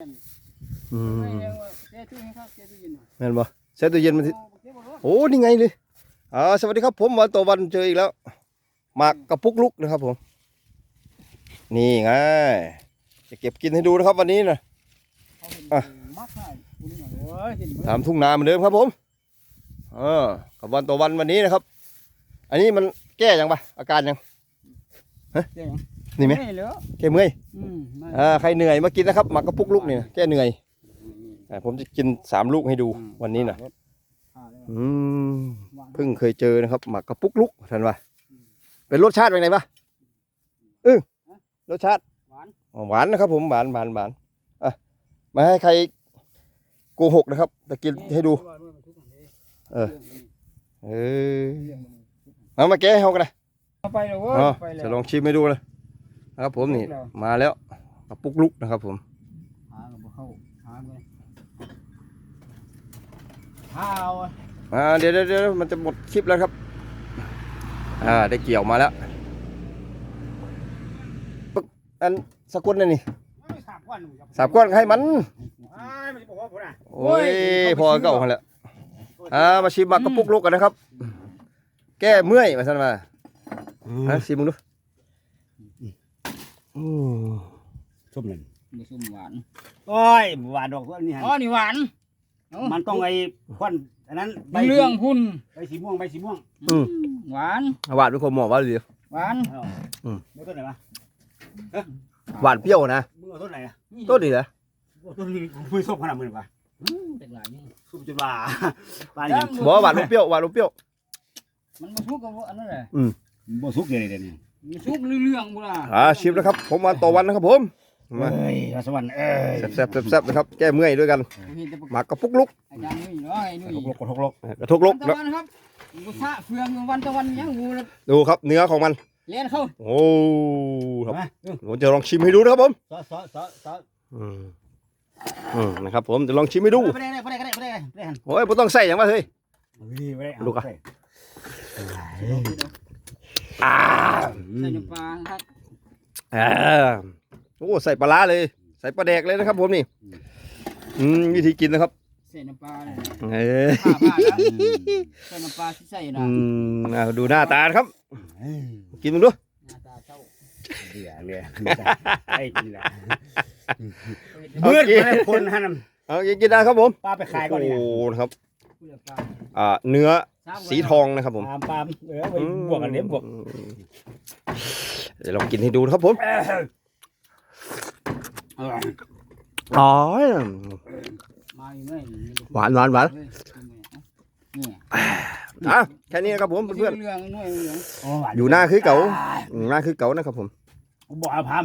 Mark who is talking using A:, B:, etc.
A: อืม
B: เจ๊ตู้นี้ครับเจ๊ตู้เย็นน่ะ
A: แม่นบ่ใส่ตู้เย็นมาสิ
B: โอ้เจ๊บอกว่า
A: โอ้นี่ไงเลยอ่าสวัสดีครับผมวันต่อวันเจออีกแล้วหมากกระปุกลุกนะครับผม นี่ไงจะเก็บกินให้ดูนะครับวันนี้นะ
B: เขาเห็น
A: อะ
B: มักให้คุณนี่โอ้ยเห็น
A: ตามทุ่งนาเหมือนเดิมครับผมเออกับวันต่อวันวันนี้นะครับ อันนี้มันแก้ยังปะอาการยัง
B: เจ๊ยัง
A: นี่ไหม
B: เหลือ
A: แก้เมื่อย
B: อืมไม่
A: อ่าใครเหนื่อยมากินนะครับหมากกระปุกลุกนี่นะแก้เหนื่อยอ่าผมจะกินสามลูกให้ดูวันนี้นะ
B: อ่าเลย
A: อืม
B: วาง
A: เพิ่งเคยเจอนะครับหมากกระปุกลุกท่านว่าเป็นรสชาติเป็นไงปะเออรสชาติ
B: หวาน
A: อ๋อหวานนะครับผมหวานหวานหวานอะไมาให้ใครโกหกนะครับแต่กินให้ดู เออ เออเอามาแก้ให้เขากันนะ
B: เอาไปเลยเว้ย
A: อ๋อ
B: ไปเลย
A: จะลองชิมให้ดูเลย นะครับผมนี่มาแล้วกระปุกลุกนะครับผม
B: หากับเข้าหาเลยข้าวอะ
A: อ่าเดี๋ยวเดี๋ยวเดี๋ยวมันจะหมดคลิปแล้วครับ อ่าได้เกี่ยวมาแล้วปึ๊กอันสกุลนั่นนี่
B: สามก้อนหนูจะ
A: สามก้อนให้มัน
B: อ้ายมันจะบอกว่าผมน่ะ
A: โอ้ยพอเก่าหันแหล้วอ่ามาชิมหมากกระปุกลุกกันนะครับ แก้เมื่อยมาสั่นมาอะชิมมึงดูอืม
C: ส้มนั่น
B: มีส้มหวาน
C: โอ้ยหวานดอกอันนี้ฮะ
B: อ๋อนี่หวานเา
C: มันต้องไอ้ควันอันนั้นใบ
B: เรื่องพุ่น
C: ใบสีม่วงใบสีม่วง
A: อืม
B: หวาน
A: หวานเป็นคนหมอว่าเดียว
B: หวาน
C: เอา
A: อืม
C: แล้วต้นไหนวะ
A: หวานเปรี้ยวนะ
C: มึงเอาต้นไหนอะ
A: ต้นนี้เหรอ
C: ต้นนี้คุยส้มขนาดมึงวะ
B: เป็นหลายนี่
C: ส้มจุฬาปลาเนี่ย
A: บอกว่าหวานอมเปรี้ยวหวานอมเปรี้ยว
B: มันมาชุกกับอันนั้นแหละ
C: บ่สุกเลยเดี๋ยวนี้
B: มันชุกเรื่องๆบุล่ะ
A: อ่าชิมนะครับ ผมวันต่อวันนะครับผมมา
C: เอ้ยราสวรรค์เอ้ย
A: แซ่บๆแซ่บๆนะครับแก้เมื่อยด้วยกัน
B: เห็นแต่
A: หมากกระปุกลุก
B: อาจารย์นุ่ยเนาะไอ้นุ่ย
C: กระทกลกกระทกลก
A: กระทุกลุก
B: วัน
A: นะ
B: ตะวันครับกูซะเฟืองอยู่วันตะวันยังกู
A: ดูครับเนื้อของมัน
B: เลี้ยนเข้า
A: โอ้ครับ
C: มา
A: ผมจะลองชิมให้ดูนะครับผม
C: ซอสซอสซอสซอส
A: อืมอืมนะครับผมจะลองชิมให้ดู
C: ไปได้ไปได้ไปได้ไปได้ไปได้หัน
A: โอ้ยไม่ต้องใส่อย่างว่าเฮ้ย
C: ไปได้
A: ลูกอะ
C: ไป
A: อ่า
B: ใส่น้ำปลาครับ
A: อ่าโอ้ใส่ปลาร้าเลย ใส่ปลาแดกเลยนะครับผมนี่ อืมวิธีกินนะครับ
B: ใส่น้ำปลาเลย
A: เอ้ย
B: ผ้าผ้านะใส่น้ำปลาที่ใส่นะ
A: อืมอ่าดูหน้าตานะครับ กินมันดู
B: หน้าตาเจ้า
C: เดี๋ยวเนี่ยไอ้กินละเบื่อไปคนหัน
A: เอากินได้ครับผม
C: ป้าไปขายก่อนเนี่ย
A: โอ้นะครับ
B: เปลือกปลา
A: อ่าเนื้อ
B: ทราบไว้
A: สีทองนะครับผม
C: ปามปามเออไปบวกกันเลี้ยงบวก
A: เดี๋ยวลองกินให้ดูนะครับผม
C: เออ
A: อ๋อ
B: มาอีกไหม
A: หวานหวานหวาน
B: นี่
A: อะแค่นี้นะครับผมเพื่อน
B: เรื่องน้อยเรื่อง
C: อ๋อหวาน
A: ๆอยู่หน้าคือเก๋าอืมหน้าคือเก๋านะครับผม
C: บอกเอาพาม